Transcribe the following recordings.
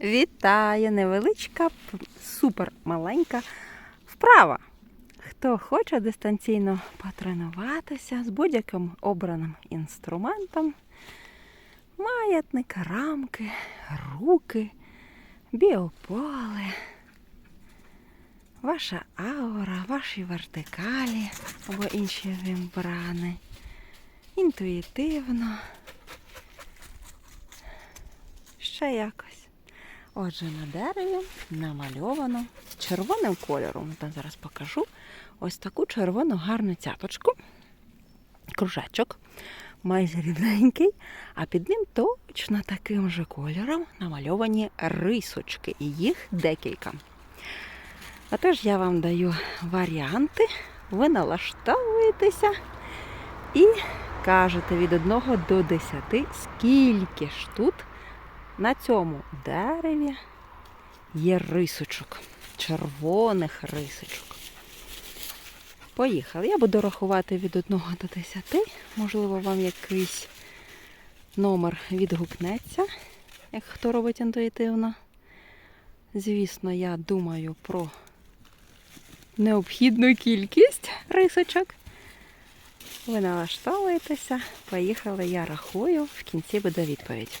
Вітаю! Невеличка, супер маленька вправа. Хто хоче дистанційно потренуватися з будь-яким обраним інструментом, маятник, рамки, руки, біополе, ваша аура, ваші вертикалі або інші вімбрани. Інтуїтивно. Ще якось. Отже, на дереві намальовано червоним кольором. Та зараз покажу. Ось таку червону гарну цяточку, кружечок, майже рівненький, а під ним точно таким же кольором намальовані рисочки, і їх декілька. Отож, я вам даю варіанти, ви налаштовуєтеся і кажете від 1 до 10, скільки ж тут на цьому дереві є рисочок, червоних рисочок. Поїхали. Я буду рахувати від 1 до 10. Можливо, вам якийсь номер відгукнеться, як хто робить інтуїтивно. Звісно, я думаю про необхідну кількість рисочок. Ви налаштовуєтеся. Поїхали, я рахую, в кінці буде відповідь.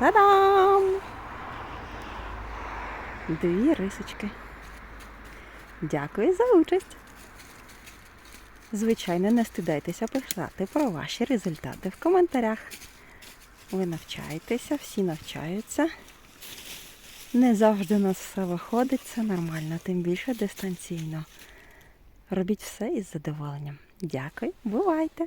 Та-дам! Дві рисочки. Дякую за участь. Звичайно, не стидайтеся писати про ваші результати в коментарях. Ви навчаєтеся, всі навчаються. Не завжди у нас все виходить, це нормально, тим більше дистанційно. Робіть все із задоволенням. Дякую, бувайте!